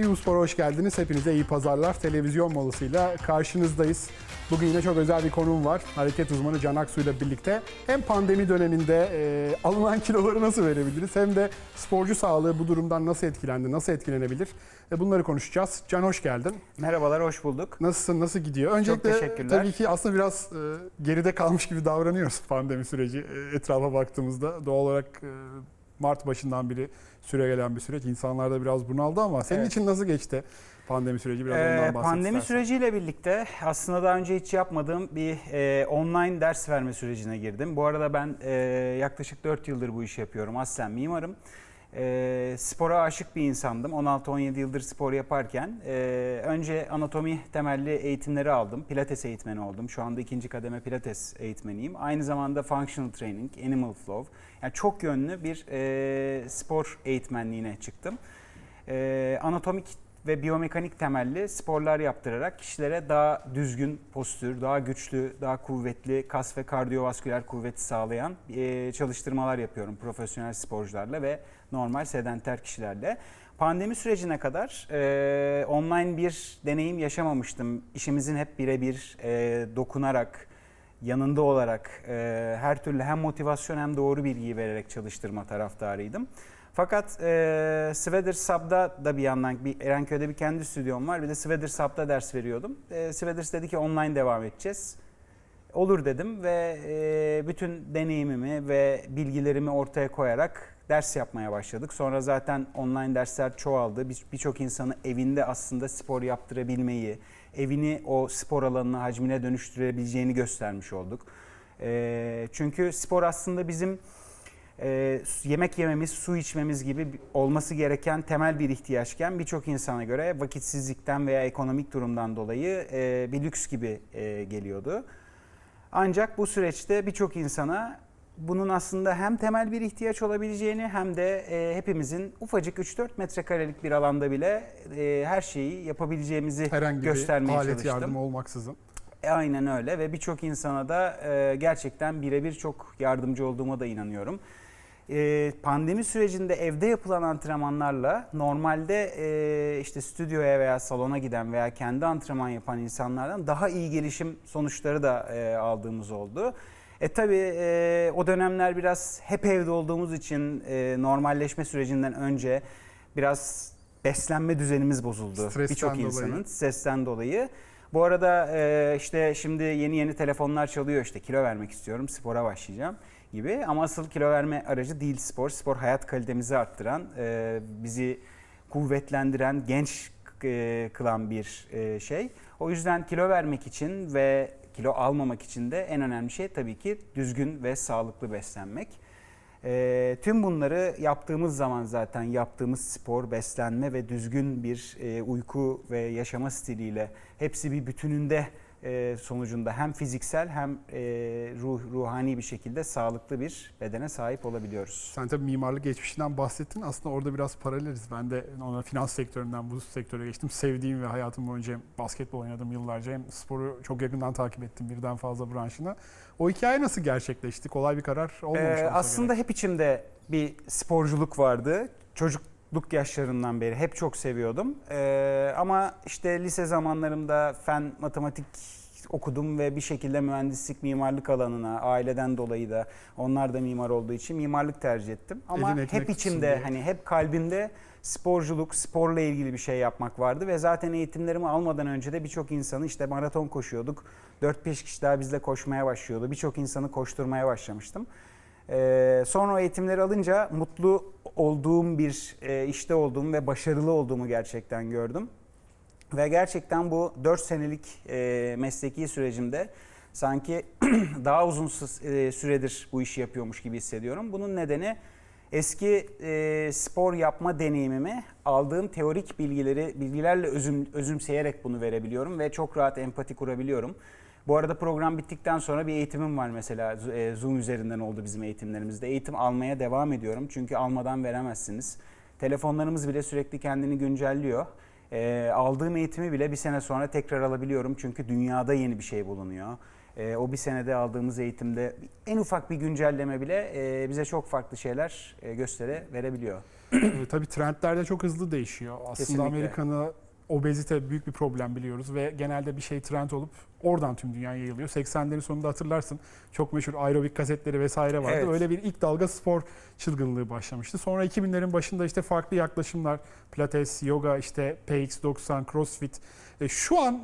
TV Spor'a hoş geldiniz. Hepinize iyi pazarlar. Televizyon molasıyla karşınızdayız. Bugün yine çok özel bir konuğum var. Hareket uzmanı Can Aksu ile birlikte hem pandemi döneminde e, alınan kiloları nasıl verebiliriz hem de sporcu sağlığı bu durumdan nasıl etkilendi, nasıl etkilenebilir e, bunları konuşacağız. Can hoş geldin. Merhabalar, hoş bulduk. Nasılsın, nasıl gidiyor? Öncelikle teşekkürler. tabii ki aslında biraz e, geride kalmış gibi davranıyoruz pandemi süreci e, etrafa baktığımızda. Doğal olarak e, Mart başından beri süre gelen bir süreç. İnsanlar da biraz bunaldı ama senin Evet. için nasıl geçti pandemi süreci? Biraz Ee, ondan bahset pandemi istersen. süreciyle birlikte aslında daha önce hiç yapmadığım bir e, online ders verme sürecine girdim. Bu arada ben e, yaklaşık 4 yıldır bu işi yapıyorum. Aslen mimarım. E, spora aşık bir insandım. 16-17 yıldır spor yaparken e, önce anatomi temelli eğitimleri aldım. Pilates eğitmeni oldum. Şu anda ikinci kademe pilates eğitmeniyim. Aynı zamanda functional training, animal flow. Yani çok yönlü bir e, spor eğitmenliğine çıktım. E, anatomik ve biyomekanik temelli sporlar yaptırarak kişilere daha düzgün postür, daha güçlü, daha kuvvetli kas ve kardiyovasküler kuvveti sağlayan e, çalıştırmalar yapıyorum profesyonel sporcularla ve normal sedenter kişilerle. Pandemi sürecine kadar e, online bir deneyim yaşamamıştım. İşimizin hep birebir e, dokunarak, yanında olarak e, her türlü hem motivasyon hem doğru bilgiyi vererek çalıştırma taraftarıydım. Fakat e, Sweater Sub'da da bir yandan bir Erenköy'de bir kendi stüdyom var. Bir de Sweater Sub'da ders veriyordum. E, Sweater dedi ki online devam edeceğiz. Olur dedim ve e, bütün deneyimimi ve bilgilerimi ortaya koyarak ders yapmaya başladık. Sonra zaten online dersler çoğaldı. Bir- Birçok insanı evinde aslında spor yaptırabilmeyi, evini o spor alanına, hacmine dönüştürebileceğini göstermiş olduk. E, çünkü spor aslında bizim e, yemek yememiz, su içmemiz gibi bir- olması gereken temel bir ihtiyaçken birçok insana göre vakitsizlikten veya ekonomik durumdan dolayı e, bir lüks gibi e, geliyordu. Ancak bu süreçte birçok insana bunun aslında hem temel bir ihtiyaç olabileceğini hem de e, hepimizin ufacık 3-4 metrekarelik bir alanda bile e, her şeyi yapabileceğimizi herhangi bir göstermeye alet çalıştım. yardımı olmaksızın. E, Aynen öyle ve birçok insana da e, gerçekten birebir çok yardımcı olduğuma da inanıyorum. E, pandemi sürecinde evde yapılan antrenmanlarla normalde e, işte stüdyoya veya salona giden veya kendi antrenman yapan insanlardan daha iyi gelişim sonuçları da e, aldığımız oldu. E tabi o dönemler biraz hep evde olduğumuz için e, normalleşme sürecinden önce biraz beslenme düzenimiz bozuldu. Birçok dolayı. insanın stresten dolayı. Bu arada e, işte şimdi yeni yeni telefonlar çalıyor işte kilo vermek istiyorum, spora başlayacağım gibi. Ama asıl kilo verme aracı değil spor. Spor hayat kalitemizi arttıran, e, bizi kuvvetlendiren, genç e, kılan bir e, şey. O yüzden kilo vermek için ve kilo almamak için de en önemli şey tabii ki düzgün ve sağlıklı beslenmek. E, tüm bunları yaptığımız zaman zaten yaptığımız spor, beslenme ve düzgün bir e, uyku ve yaşama stiliyle hepsi bir bütününde e, sonucunda hem fiziksel hem e, ruh ruhani bir şekilde sağlıklı bir bedene sahip olabiliyoruz. Sen tabii mimarlık geçmişinden bahsettin. Aslında orada biraz paraleliz. Ben de ona finans sektöründen bu sektöre geçtim. Sevdiğim ve hayatım boyunca hem basketbol oynadım yıllarca hem sporu çok yakından takip ettim birden fazla branşını. O hikaye nasıl gerçekleşti? Kolay bir karar olmamış Ee, aslında gerek. hep içimde bir sporculuk vardı. Çocukluk yaşlarından beri hep çok seviyordum. Ee, ama işte lise zamanlarımda fen, matematik okudum ve bir şekilde mühendislik, mimarlık alanına aileden dolayı da onlar da mimar olduğu için mimarlık tercih ettim. Ama Elin hep içimde diye. hani hep kalbimde sporculuk, sporla ilgili bir şey yapmak vardı ve zaten eğitimlerimi almadan önce de birçok insanı işte maraton koşuyorduk. 4-5 kişi daha bizle koşmaya başlıyordu. Birçok insanı koşturmaya başlamıştım. Ee, sonra o eğitimleri alınca mutlu olduğum bir e, işte olduğumu ve başarılı olduğumu gerçekten gördüm. Ve gerçekten bu 4 senelik e, mesleki sürecimde sanki daha uzun e, süredir bu işi yapıyormuş gibi hissediyorum. Bunun nedeni eski e, spor yapma deneyimimi aldığım teorik bilgileri bilgilerle özüm, özümseyerek bunu verebiliyorum ve çok rahat empati kurabiliyorum. Bu arada program bittikten sonra bir eğitimim var mesela e, Zoom üzerinden oldu bizim eğitimlerimizde. Eğitim almaya devam ediyorum çünkü almadan veremezsiniz. Telefonlarımız bile sürekli kendini güncelliyor. E, aldığım eğitimi bile bir sene sonra tekrar alabiliyorum çünkü dünyada yeni bir şey bulunuyor. E, o bir senede aldığımız eğitimde en ufak bir güncelleme bile e, bize çok farklı şeyler e, göstere verebiliyor. e, tabii trendler de çok hızlı değişiyor. Aslında. Amerikan'ı obezite büyük bir problem biliyoruz ve genelde bir şey trend olup oradan tüm dünyaya yayılıyor. 80'lerin sonunda hatırlarsın çok meşhur aerobik kasetleri vesaire vardı. Evet. Öyle bir ilk dalga spor çılgınlığı başlamıştı. Sonra 2000'lerin başında işte farklı yaklaşımlar, pilates, yoga, işte PX90, CrossFit. E, şu an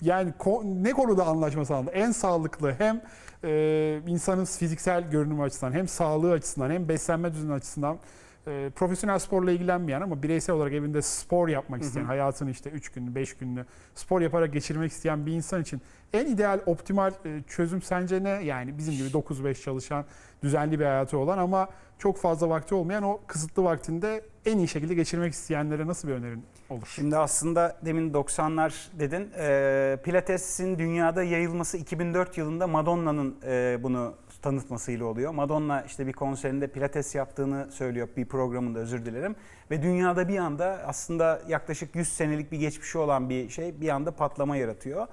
yani ne konuda anlaşma sağlandı? En sağlıklı hem e, insanın fiziksel görünümü açısından hem sağlığı açısından hem beslenme düzeni açısından e, profesyonel sporla ilgilenmeyen ama bireysel olarak evinde spor yapmak isteyen, Hı hı. hayatını işte 3 gününü 5 gününü spor yaparak geçirmek isteyen bir insan için en ideal optimal e, çözüm sence ne? Yani bizim gibi 9-5 çalışan düzenli bir hayatı olan ama çok fazla vakti olmayan o kısıtlı vaktinde en iyi şekilde geçirmek isteyenlere nasıl bir önerin olur? Şimdi aslında demin 90'lar dedin. Ee, Pilates'in dünyada yayılması 2004 yılında Madonna'nın e, bunu tanıtmasıyla oluyor. Madonna işte bir konserinde pilates yaptığını söylüyor bir programında özür dilerim. Ve dünyada bir anda aslında yaklaşık 100 senelik bir geçmişi olan bir şey bir anda patlama yaratıyor.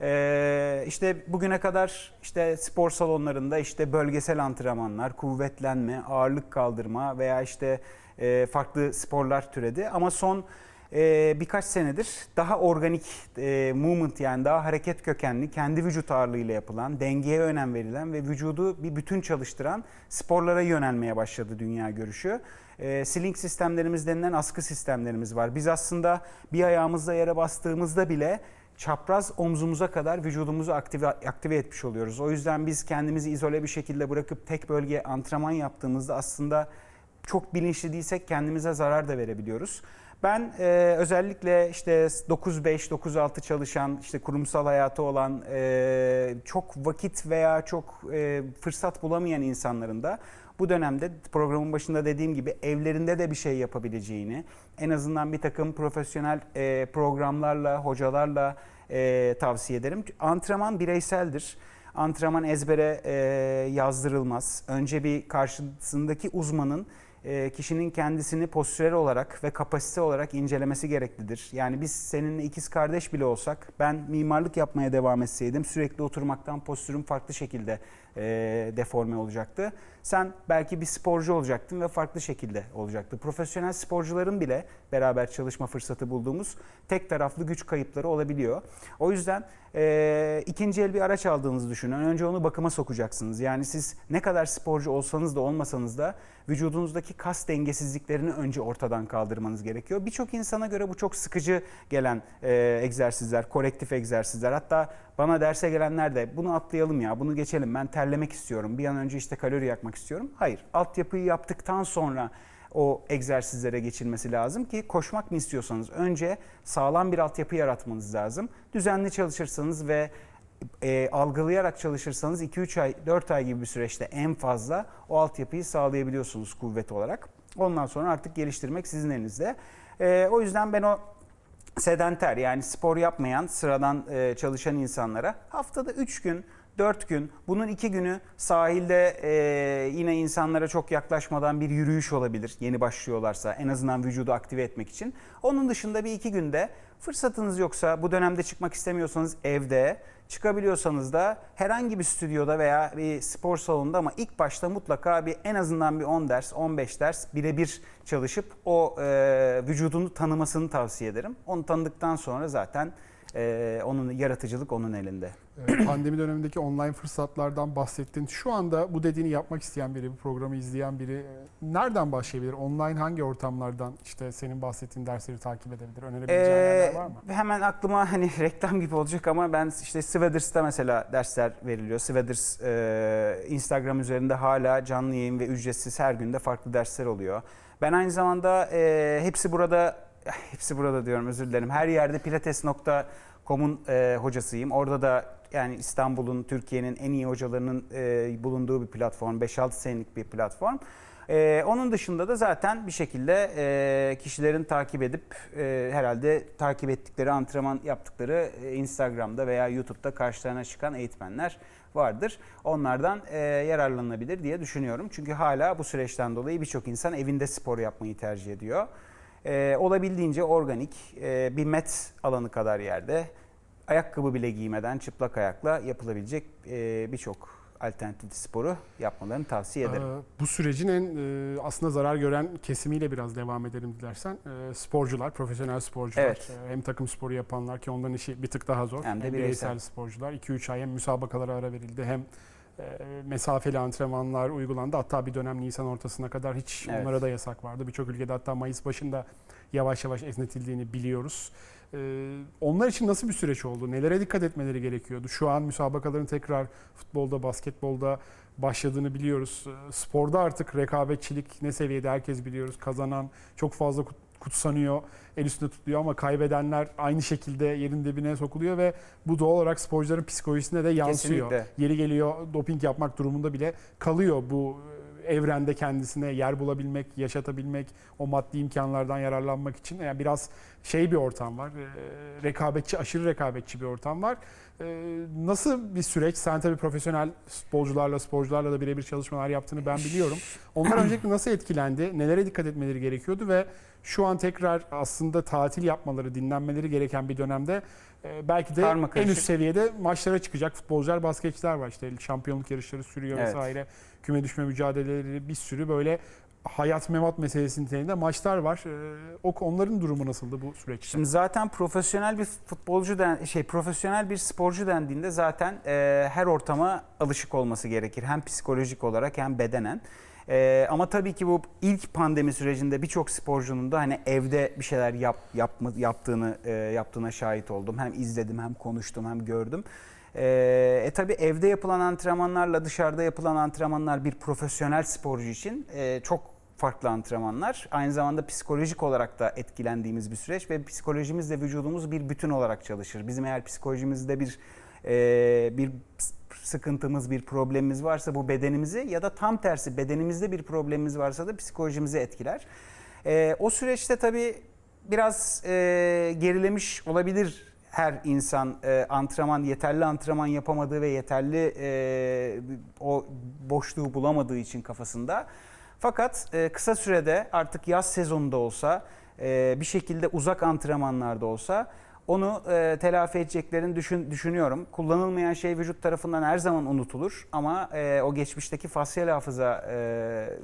Ee, işte bugüne kadar işte spor salonlarında işte bölgesel antrenmanlar, kuvvetlenme, ağırlık kaldırma veya işte e, farklı sporlar türedi. Ama son e, birkaç senedir daha organik e, movement yani daha hareket kökenli, kendi vücut ağırlığıyla yapılan, dengeye önem verilen ve vücudu bir bütün çalıştıran sporlara yönelmeye başladı dünya görüşü. E, sling sistemlerimiz denilen askı sistemlerimiz var. Biz aslında bir ayağımızla yere bastığımızda bile çapraz omzumuza kadar vücudumuzu aktive, aktive etmiş oluyoruz. O yüzden biz kendimizi izole bir şekilde bırakıp tek bölge antrenman yaptığımızda aslında çok bilinçli değilsek kendimize zarar da verebiliyoruz. Ben e, özellikle işte 9-5, 9-6 çalışan, işte kurumsal hayatı olan, e, çok vakit veya çok e, fırsat bulamayan insanların da bu dönemde programın başında dediğim gibi evlerinde de bir şey yapabileceğini, en azından bir takım profesyonel e, programlarla, hocalarla e, tavsiye ederim. Antrenman bireyseldir. Antrenman ezbere e, yazdırılmaz. Önce bir karşısındaki uzmanın kişinin kendisini postürel olarak ve kapasite olarak incelemesi gereklidir. Yani biz seninle ikiz kardeş bile olsak ben mimarlık yapmaya devam etseydim sürekli oturmaktan postürüm farklı şekilde e, deforme olacaktı. Sen belki bir sporcu olacaktın ve farklı şekilde olacaktı. Profesyonel sporcuların bile beraber çalışma fırsatı bulduğumuz tek taraflı güç kayıpları olabiliyor. O yüzden e, ikinci el bir araç aldığınızı düşünün. Önce onu bakıma sokacaksınız. Yani siz ne kadar sporcu olsanız da olmasanız da vücudunuzdaki kas dengesizliklerini önce ortadan kaldırmanız gerekiyor. Birçok insana göre bu çok sıkıcı gelen e, egzersizler, korektif egzersizler. Hatta bana derse gelenler de bunu atlayalım ya, bunu geçelim. Ben terlemek istiyorum. Bir an önce işte kalori yakmak istiyorum. Hayır, altyapıyı yaptıktan sonra o egzersizlere geçilmesi lazım ki koşmak mı istiyorsanız önce sağlam bir altyapı yaratmanız lazım. Düzenli çalışırsanız ve e, algılayarak çalışırsanız 2-3 ay, 4 ay gibi bir süreçte en fazla o altyapıyı sağlayabiliyorsunuz kuvvet olarak. Ondan sonra artık geliştirmek sizin elinizde. E, o yüzden ben o sedanter yani spor yapmayan sıradan e, çalışan insanlara haftada 3 gün 4 gün bunun 2 günü sahilde e, yine insanlara çok yaklaşmadan bir yürüyüş olabilir yeni başlıyorlarsa en azından vücudu aktive etmek için. Onun dışında bir iki günde fırsatınız yoksa bu dönemde çıkmak istemiyorsanız evde çıkabiliyorsanız da herhangi bir stüdyoda veya bir spor salonunda ama ilk başta mutlaka bir en azından bir 10 ders 15 ders birebir çalışıp o e, vücudunu tanımasını tavsiye ederim. Onu tanıdıktan sonra zaten e, onun yaratıcılık onun elinde. Ee, Pandemi dönemindeki online fırsatlardan bahsettin. Şu anda bu dediğini yapmak isteyen biri, bu programı izleyen biri e, nereden başlayabilir? Online hangi ortamlardan işte senin bahsettiğin dersleri takip edebilir? Önerebileceğin yerler Ee, var mı? hemen aklıma hani reklam gibi olacak ama ben işte Sweathers'ta mesela dersler veriliyor. Sweathers e, Instagram üzerinde hala canlı yayın ve ücretsiz her günde farklı dersler oluyor. Ben aynı zamanda e, hepsi burada hepsi burada diyorum özür dilerim. Her yerde pilates.com'un e, hocasıyım. Orada da yani İstanbul'un, Türkiye'nin en iyi hocalarının e, bulunduğu bir platform. 5-6 senelik bir platform. Ee, onun dışında da zaten bir şekilde e, kişilerin takip edip e, herhalde takip ettikleri antrenman yaptıkları e, Instagram'da veya YouTube'da karşılarına çıkan eğitmenler vardır. Onlardan e, yararlanılabilir diye düşünüyorum. Çünkü hala bu süreçten dolayı birçok insan evinde spor yapmayı tercih ediyor. E, olabildiğince organik e, bir met alanı kadar yerde ayakkabı bile giymeden çıplak ayakla yapılabilecek e, birçok alternatif sporu yapmalarını tavsiye ederim. Ee, bu sürecin en e, aslında zarar gören kesimiyle biraz devam edelim dilersen. Ee, sporcular, profesyonel sporcular, Evet. e, hem takım sporu yapanlar ki onların işi bir tık daha zor. Hem de bireysel. bireysel. sporcular. 2-3 ay hem müsabakalara ara verildi hem e, mesafeli antrenmanlar uygulandı. Hatta bir dönem Nisan ortasına kadar hiç Evet. onlara da yasak vardı. Birçok ülkede hatta Mayıs başında yavaş yavaş esnetildiğini biliyoruz. Ee, onlar için nasıl bir süreç oldu? Nelere dikkat etmeleri gerekiyordu? Şu an müsabakaların tekrar futbolda, basketbolda başladığını biliyoruz. Ee, Sporda artık rekabetçilik ne seviyede herkes biliyoruz. Kazanan çok fazla kutsanıyor, el üstünde tutuluyor ama kaybedenler aynı şekilde yerin dibine sokuluyor ve bu doğal olarak sporcuların psikolojisine de yansıyor. Kesinlikle. Yeri geliyor doping yapmak durumunda bile kalıyor bu e, evrende kendisine yer bulabilmek, yaşatabilmek, o maddi imkanlardan yararlanmak için yani biraz şey bir ortam var. e, Rekabetçi, aşırı rekabetçi bir ortam var. E, Nasıl bir süreç? Sen tabii profesyonel futbolcularla, sporcularla da birebir çalışmalar yaptığını ben biliyorum. Onlar öncelikle nasıl etkilendi? Nelere dikkat etmeleri gerekiyordu ve şu an tekrar aslında tatil yapmaları, dinlenmeleri gereken bir dönemde e, belki de Karma en üst seviyede maçlara çıkacak futbolcular, basketçiler var. İşte şampiyonluk yarışları sürüyor Evet. vesaire. Küme düşme mücadeleleri bir sürü böyle hayat memat meselesi niteliğinde maçlar var. Ee, o onların durumu nasıldı bu süreçte? Şimdi zaten profesyonel bir futbolcu den, şey profesyonel bir sporcu dendiğinde zaten e, her ortama alışık olması gerekir. Hem psikolojik olarak hem bedenen. E, ama tabii ki bu ilk pandemi sürecinde birçok sporcunun da hani evde bir şeyler yap, yapma, yaptığını e, yaptığına şahit oldum. Hem izledim hem konuştum hem gördüm. E, e tabii evde yapılan antrenmanlarla dışarıda yapılan antrenmanlar bir profesyonel sporcu için e, çok farklı antrenmanlar. Aynı zamanda psikolojik olarak da etkilendiğimiz bir süreç ve psikolojimizle vücudumuz bir bütün olarak çalışır. Bizim eğer psikolojimizde bir e, bir sıkıntımız, bir problemimiz varsa bu bedenimizi ya da tam tersi bedenimizde bir problemimiz varsa da psikolojimizi etkiler. E, o süreçte tabii biraz e, gerilemiş olabilir her insan e, antrenman yeterli antrenman yapamadığı ve yeterli e, o boşluğu bulamadığı için kafasında. Fakat e, kısa sürede artık yaz sezonunda olsa e, bir şekilde uzak antrenmanlarda olsa onu e, telafi edeceklerini düşün, düşünüyorum. Kullanılmayan şey vücut tarafından her zaman unutulur ama e, o geçmişteki fasyal hafıza e,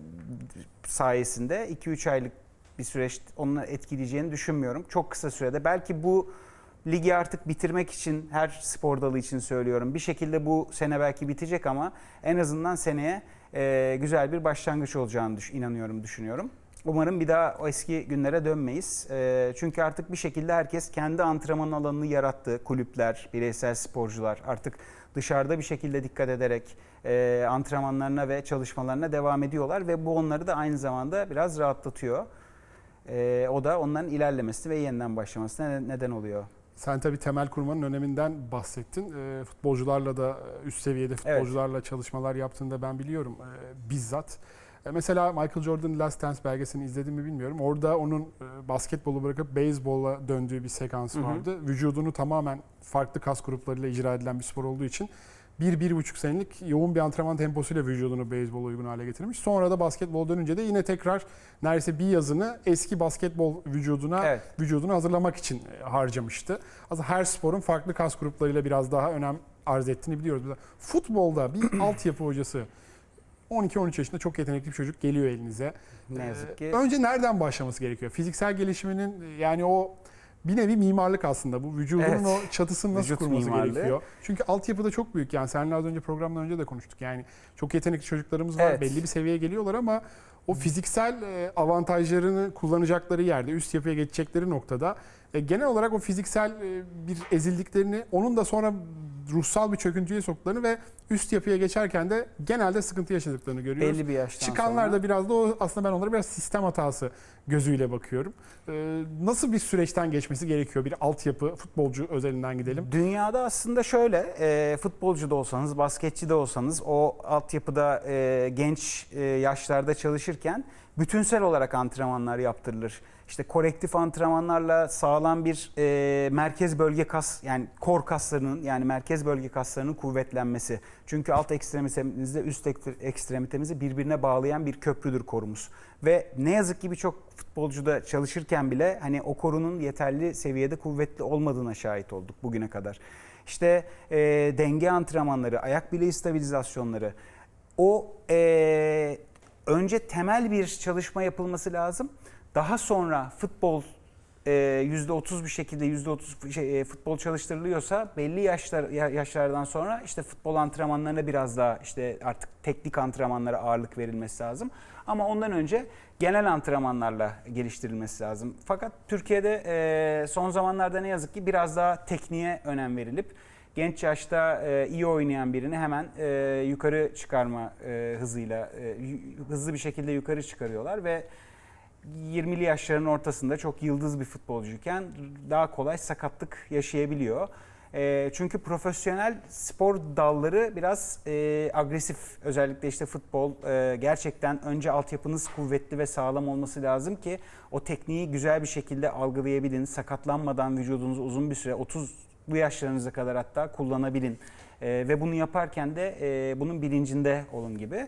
sayesinde 2-3 aylık bir süreç onu etkileyeceğini düşünmüyorum. Çok kısa sürede belki bu ligi artık bitirmek için her spor dalı için söylüyorum. Bir şekilde bu sene belki bitecek ama en azından seneye e, güzel bir başlangıç olacağını düş- inanıyorum, düşünüyorum. Umarım bir daha o eski günlere dönmeyiz. E, çünkü artık bir şekilde herkes kendi antrenman alanını yarattı. Kulüpler, bireysel sporcular artık dışarıda bir şekilde dikkat ederek e, antrenmanlarına ve çalışmalarına devam ediyorlar ve bu onları da aynı zamanda biraz rahatlatıyor. E, o da onların ilerlemesi ve yeniden başlamasına ne- neden oluyor. Sen tabii temel kurmanın öneminden bahsettin. Ee, futbolcularla da e, üst seviyede futbolcularla çalışmalar yaptığında ben biliyorum e, bizzat. E, mesela Michael Jordan Last Dance belgeselini izledim mi bilmiyorum. Orada onun e, basketbolu bırakıp beyzbola döndüğü bir sekans Hı hı. vardı. Vücudunu tamamen farklı kas gruplarıyla icra edilen bir spor olduğu için bir, bir buçuk senelik yoğun bir antrenman temposuyla vücudunu beyzbola uygun hale getirmiş. Sonra da basketbol dönünce de yine tekrar neredeyse bir yazını eski basketbol vücuduna Evet. vücudunu hazırlamak için e, harcamıştı. Aslında her sporun farklı kas gruplarıyla biraz daha önem arz ettiğini biliyoruz. Mesela futbolda bir altyapı hocası 12-13 yaşında çok yetenekli bir çocuk geliyor elinize. Ne Ee, yazık ki. Önce nereden başlaması gerekiyor? Fiziksel gelişiminin e, yani o bir nevi mimarlık aslında bu. Vücudunun Evet. o çatısını nasıl Vücut kurması mimarlığı. gerekiyor? Çünkü altyapı da çok büyük. Yani seninle az önce programdan önce de konuştuk. Yani çok yetenekli çocuklarımız var. Evet. Belli bir seviyeye geliyorlar ama o fiziksel e, avantajlarını kullanacakları yerde, üst yapıya geçecekleri noktada e, genel olarak o fiziksel e, bir ezildiklerini, onun da sonra ruhsal bir çöküntüye soktuklarını ve üst yapıya geçerken de genelde sıkıntı yaşadıklarını görüyoruz. Belli bir yaştan Çıkanlar sonra. da biraz da o aslında ben onlara biraz sistem hatası gözüyle bakıyorum. Ee, nasıl bir süreçten geçmesi gerekiyor bir altyapı futbolcu özelinden gidelim. Dünyada aslında şöyle e, futbolcu da olsanız, basketçi de olsanız o altyapıda e, genç e, yaşlarda çalışırken bütünsel olarak antrenmanlar yaptırılır. İşte korektif antrenmanlarla sağlam bir e, merkez bölge kas yani kor kaslarının yani merkez bölge kaslarının kuvvetlenmesi. Çünkü alt ekstremitemizle üst ek- ekstremitemizi birbirine bağlayan bir köprüdür korumuz. Ve ne yazık ki birçok futbolcuda çalışırken bile hani o korunun yeterli seviyede kuvvetli olmadığına şahit olduk bugüne kadar. İşte e, denge antrenmanları, ayak bileği stabilizasyonları, o e, önce temel bir çalışma yapılması lazım. Daha sonra futbol e, %30 bir şekilde %30 şey, e, futbol çalıştırılıyorsa belli yaşlar ya- yaşlardan sonra işte futbol antrenmanlarına biraz daha işte artık teknik antrenmanlara ağırlık verilmesi lazım. Ama ondan önce genel antrenmanlarla geliştirilmesi lazım. Fakat Türkiye'de e, son zamanlarda ne yazık ki biraz daha tekniğe önem verilip genç yaşta iyi oynayan birini hemen yukarı çıkarma hızıyla hızlı bir şekilde yukarı çıkarıyorlar ve 20'li yaşların ortasında çok yıldız bir futbolcuyken daha kolay sakatlık yaşayabiliyor. E, çünkü profesyonel spor dalları biraz e, agresif. Özellikle işte futbol e, gerçekten önce altyapınız kuvvetli ve sağlam olması lazım ki o tekniği güzel bir şekilde algılayabilin. Sakatlanmadan vücudunuzu uzun bir süre 30 bu yaşlarınıza kadar hatta kullanabilin. E, ve bunu yaparken de e, bunun bilincinde olun gibi.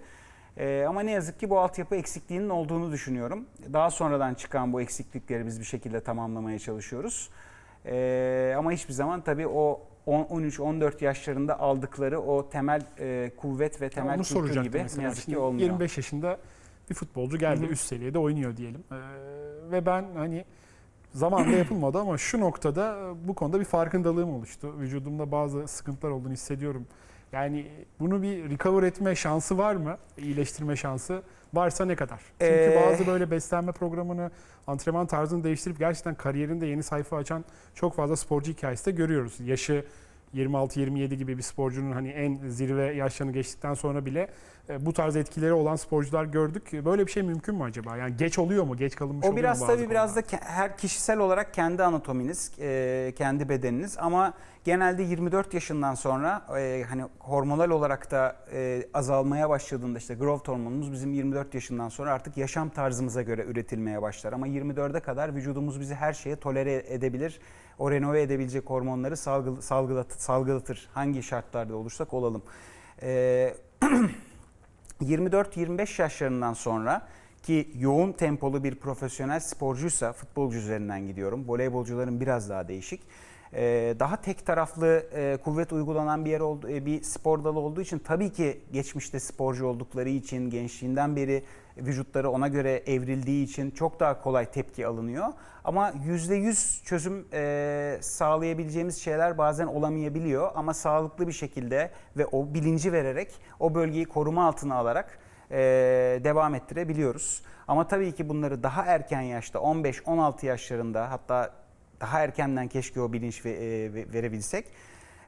E, ama ne yazık ki bu altyapı eksikliğinin olduğunu düşünüyorum. Daha sonradan çıkan bu eksiklikleri biz bir şekilde tamamlamaya çalışıyoruz. E, ama hiçbir zaman tabii o 13-14 yaşlarında aldıkları o temel e, kuvvet ve temel Onu kültür gibi mesela. ne yazık ki olmuyor. 25 yaşında bir futbolcu geldi Hı hı. üst seviyede oynuyor diyelim. Ee, ve ben hani zamanında yapılmadı ama şu noktada bu konuda bir farkındalığım oluştu. Vücudumda bazı sıkıntılar olduğunu hissediyorum. Yani bunu bir recover etme şansı var mı? İyileştirme şansı varsa ne kadar? Çünkü Ee, bazı böyle beslenme programını, antrenman tarzını değiştirip gerçekten kariyerinde yeni sayfa açan çok fazla sporcu hikayesi de görüyoruz. Yaşı 26-27 gibi bir sporcunun hani en zirve yaşlarını geçtikten sonra bile e, bu tarz etkileri olan sporcular gördük. Böyle bir şey mümkün mü acaba? Yani geç oluyor mu? Geç kalınmış O oluyor biraz mu bazı tabii biraz da her kişisel olarak kendi anatominiz, e, kendi bedeniniz ama genelde 24 yaşından sonra e, hani hormonal olarak da e, azalmaya başladığında işte growth hormonumuz bizim 24 yaşından sonra artık yaşam tarzımıza göre üretilmeye başlar. Ama 24'e kadar vücudumuz bizi her şeye tolere edebilir. O renove edebilecek hormonları salgı, salgılat, salgılatır. Hangi şartlarda olursak olalım. E, 24-25 yaşlarından sonra ki yoğun tempolu bir profesyonel sporcuysa futbolcu üzerinden gidiyorum. Voleybolcuların biraz daha değişik. Ee, daha tek taraflı e, kuvvet uygulanan bir yer oldu, e, bir spor dalı olduğu için tabii ki geçmişte sporcu oldukları için gençliğinden beri vücutları ona göre evrildiği için çok daha kolay tepki alınıyor. Ama %100 çözüm e, sağlayabileceğimiz şeyler bazen olamayabiliyor ama sağlıklı bir şekilde ve o bilinci vererek o bölgeyi koruma altına alarak e, devam ettirebiliyoruz. Ama tabii ki bunları daha erken yaşta 15-16 yaşlarında hatta daha erkenden keşke o bilinç e, ve- verebilsek.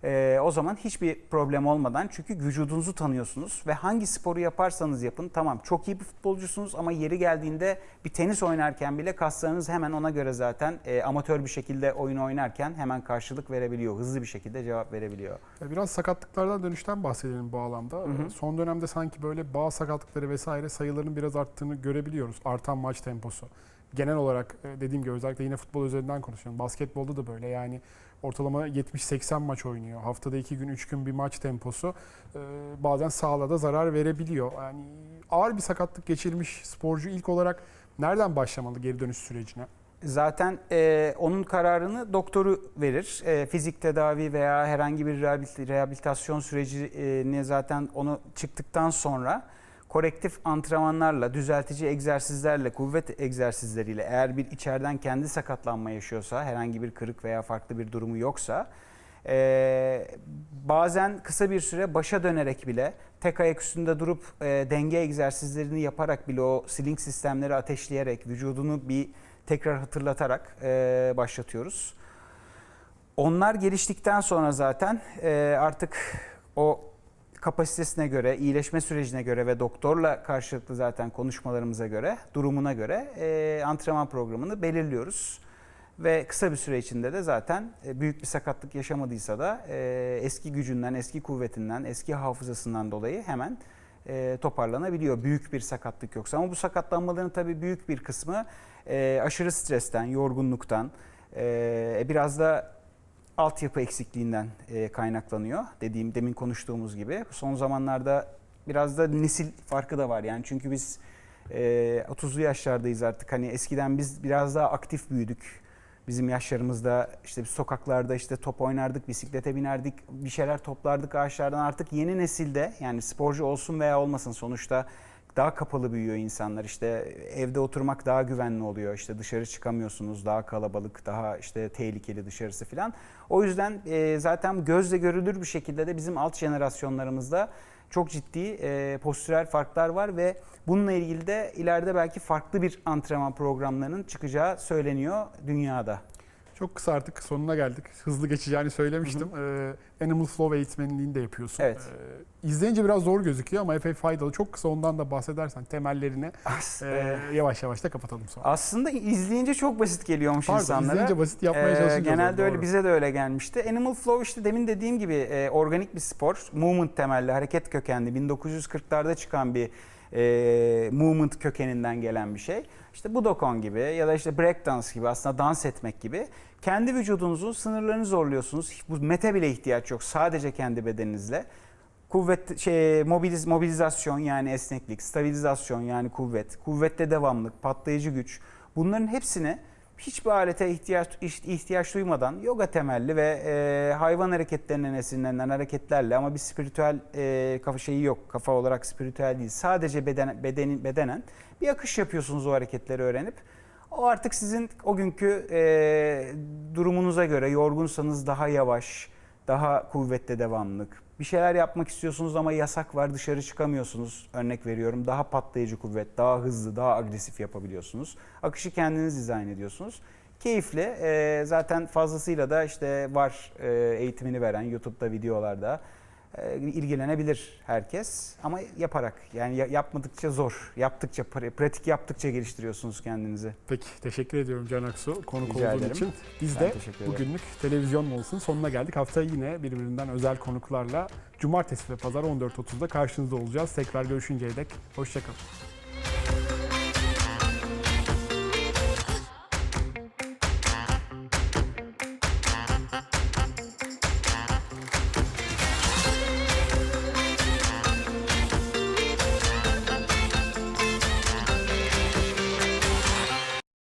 E, o zaman hiçbir problem olmadan çünkü vücudunuzu tanıyorsunuz ve hangi sporu yaparsanız yapın tamam çok iyi bir futbolcusunuz ama yeri geldiğinde bir tenis oynarken bile kaslarınız hemen ona göre zaten e, amatör bir şekilde oyun oynarken hemen karşılık verebiliyor. Hızlı bir şekilde cevap verebiliyor. Biraz sakatlıklardan dönüşten bahsedelim bu alanda. hı. Son dönemde sanki böyle bağ sakatlıkları vesaire sayılarının biraz arttığını görebiliyoruz. Artan maç temposu. Genel olarak e, dediğim gibi özellikle yine futbol üzerinden konuşuyorum. Basketbolda da böyle yani ortalama 70-80 maç oynuyor. Haftada 2 gün 3 gün bir maç temposu e, bazen sağlığa da zarar verebiliyor. Yani ağır bir sakatlık geçirmiş sporcu ilk olarak nereden başlamalı geri dönüş sürecine? Zaten e, onun kararını doktoru verir. E, fizik tedavi veya herhangi bir rehabil- rehabilitasyon sürecini zaten onu çıktıktan sonra korektif antrenmanlarla, düzeltici egzersizlerle, kuvvet egzersizleriyle eğer bir içeriden kendi sakatlanma yaşıyorsa, herhangi bir kırık veya farklı bir durumu yoksa e, bazen kısa bir süre başa dönerek bile tek ayak üstünde durup e, denge egzersizlerini yaparak bile o sling sistemleri ateşleyerek vücudunu bir tekrar hatırlatarak e, başlatıyoruz. Onlar geliştikten sonra zaten e, artık o kapasitesine göre, iyileşme sürecine göre ve doktorla karşılıklı zaten konuşmalarımıza göre, durumuna göre e, antrenman programını belirliyoruz. Ve kısa bir süre içinde de zaten e, büyük bir sakatlık yaşamadıysa da e, eski gücünden, eski kuvvetinden, eski hafızasından dolayı hemen e, toparlanabiliyor. Büyük bir sakatlık yoksa. Ama bu sakatlanmaların tabii büyük bir kısmı e, aşırı stresten, yorgunluktan, e, biraz da altyapı eksikliğinden e, kaynaklanıyor. Dediğim demin konuştuğumuz gibi. Son zamanlarda biraz da nesil farkı da var. Yani çünkü biz e, 30'lu yaşlardayız artık. Hani eskiden biz biraz daha aktif büyüdük. Bizim yaşlarımızda işte sokaklarda işte top oynardık, bisiklete binerdik, bir şeyler toplardık ağaçlardan. Artık yeni nesilde yani sporcu olsun veya olmasın sonuçta daha kapalı büyüyor insanlar. İşte evde oturmak daha güvenli oluyor. İşte dışarı çıkamıyorsunuz. Daha kalabalık, daha işte tehlikeli dışarısı falan. O yüzden e, zaten gözle görülür bir şekilde de bizim alt jenerasyonlarımızda çok ciddi e, postürel farklar var ve bununla ilgili de ileride belki farklı bir antrenman programlarının çıkacağı söyleniyor dünyada. Çok kısa artık sonuna geldik. Hızlı geçeceğini söylemiştim. Ee, Animal Flow eğitmenliğini de yapıyorsun. Evet. Ee, izleyince biraz zor gözüküyor ama epey faydalı. Çok kısa ondan da bahsedersen temellerini As- e, yavaş yavaş da kapatalım sonra. Aslında izleyince çok basit geliyormuş Pardon, insanlara. izleyince basit yapmaya Ee, Genelde öyle doğru. bize de öyle gelmişti. Animal Flow işte demin dediğim gibi e, organik bir spor. Movement temelli, hareket kökenli. 1940'larda çıkan bir e, movement kökeninden gelen bir şey. İşte Budokan gibi ya da işte breakdance gibi aslında dans etmek gibi. Kendi vücudunuzun sınırlarını zorluyorsunuz. Bu mete bile ihtiyaç yok. Sadece kendi bedeninizle. Kuvvet şey mobiliz, mobilizasyon yani esneklik, stabilizasyon yani kuvvet, kuvvette devamlık, patlayıcı güç. Bunların hepsini hiçbir alete ihtiyaç ihtiyaç duymadan yoga temelli ve e, hayvan hareketlerinden esinlenen hareketlerle ama bir spiritüel e, kafa şeyi yok. Kafa olarak spiritüel değil. Sadece beden, bedenin, bedenen bir akış yapıyorsunuz o hareketleri öğrenip. O artık sizin o günkü e, durumunuza göre yorgunsanız daha yavaş, daha kuvvetli devamlık. Bir şeyler yapmak istiyorsunuz ama yasak var dışarı çıkamıyorsunuz. Örnek veriyorum daha patlayıcı kuvvet, daha hızlı, daha agresif yapabiliyorsunuz. Akışı kendiniz dizayn ediyorsunuz. Keyifli. Zaten fazlasıyla da işte var eğitimini veren YouTube'da videolarda ilgilenebilir herkes ama yaparak yani ya- yapmadıkça zor yaptıkça pra- pratik yaptıkça geliştiriyorsunuz kendinizi. Peki teşekkür ediyorum Can Aksu konuk Rica olduğun ederim. için. Biz Ben de bugünlük televizyon molusunun sonuna geldik. Haftaya yine birbirinden özel konuklarla cumartesi ve pazar 14.30'da karşınızda olacağız. Tekrar görüşünceye dek hoşçakalın.